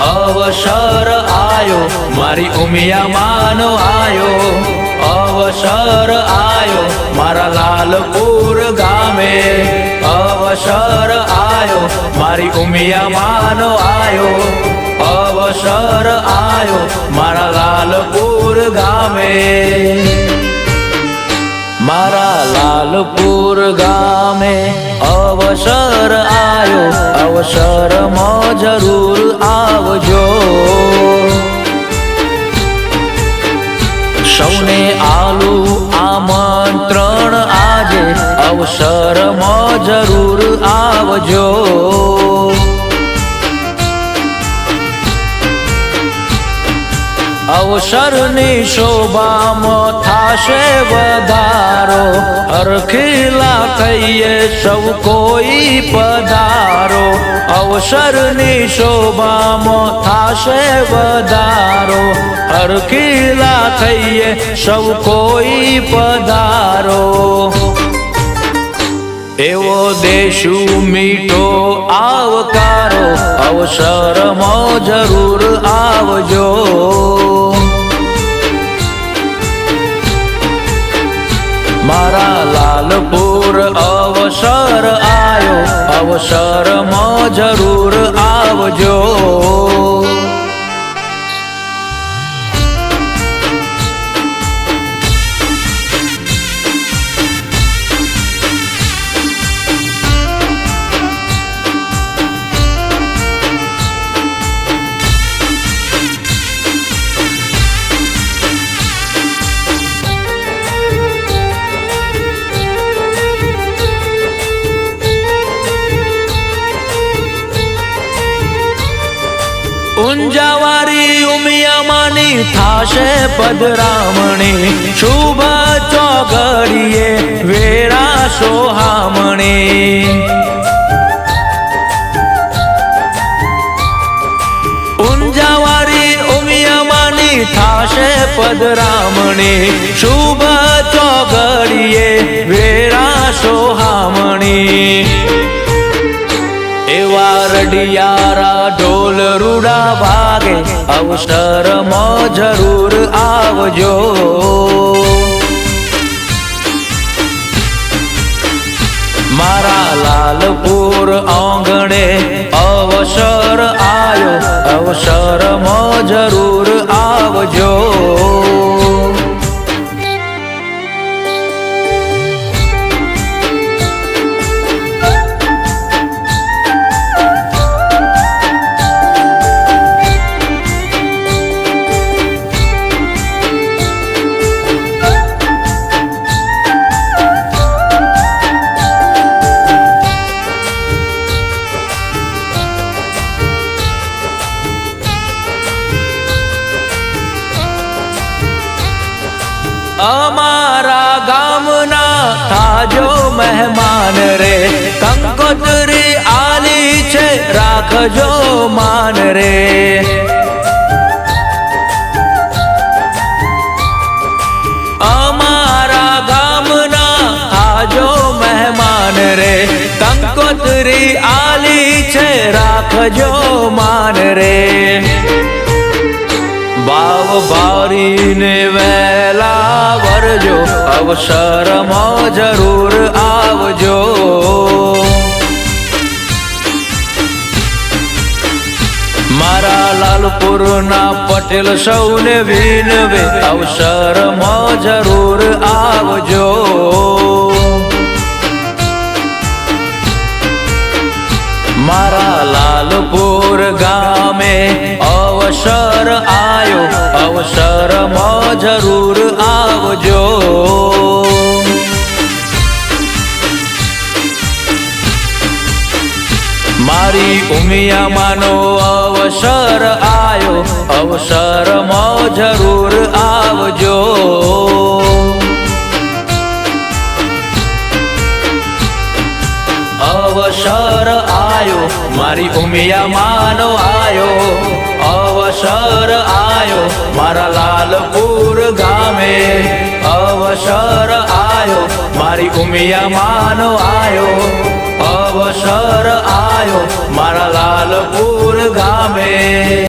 અવસર આયો, મારી ઉમિયા માનો આયો. અવસર આયો, મારા લાલપુર ગામે. અવસર આયો, મારી ઉમિયા માનો આયો. અવસર આયો, મારા લાલપુર ગામે. મારા લાલપુર ગામે અવસર આવ્યો અવસરમાં જરૂર આવજો. સૌને આલુ આમંત્રણ આજે, અવસરમાં જરૂર આવજો. અવસરની શોભામાં થાશે વધારો અરખીલા થઈએ સૌ કોઈ પધારો. અવસરની શોભામાં થાશે વધારો. હરખીલા થઈએ સૌ કોઈ પધારો. એવો દેશું મીઠો આવકારો. અવસરમાં જરૂર આવજો. અવસરમાં જરૂર આવજો. ઊંઝાવારી ઉમિયામાની થાશે પદરામણી. શુભ ચોગડીએ વેરા સોહામણી. ઊંઝાવારી ઉમિયામાની થાશે પદરામણી. શુભ ચોગડીએ વેરા સોહામણી. એવા ઢોલ રૂડા ભાગે અવસરમાં જરૂર આવજો. મારા લાલપુર આંગણે અવસર આવ્યો અવસરમાં જરૂર અમારા ગામના તાજો મહેમાન રે, કંકોત્રી આલી છે, રાખજો માન રે. અમારા ગામના તાજો મહેમાન રે, કંકોત્રી આલી છે, રાખજો માન રે. ભાવ ભારીને વરજો અવસરમાં જરૂર આવજો. મારા લાલપુરના પટેલ સૌને વિનવે, અવસરમાં જરૂર આવજો. મારા લાલપુર ગામે અવસર આવ્યો અવસરમાં જરૂર આવજો. મારી ઉમિયામાંનો અવસર આવ્યો અવસરમાં જરૂર આવજો. અવસર આવ્યો મારી ઉમિયામાંનો માનો આયો. અવસર આવ્યો મારા લાલપુર ગામે અવસર આવ્યો મારી ઉમિયામાંનો માનો આયો. અવસર આવ્યો મારા લાલપુર ગામે.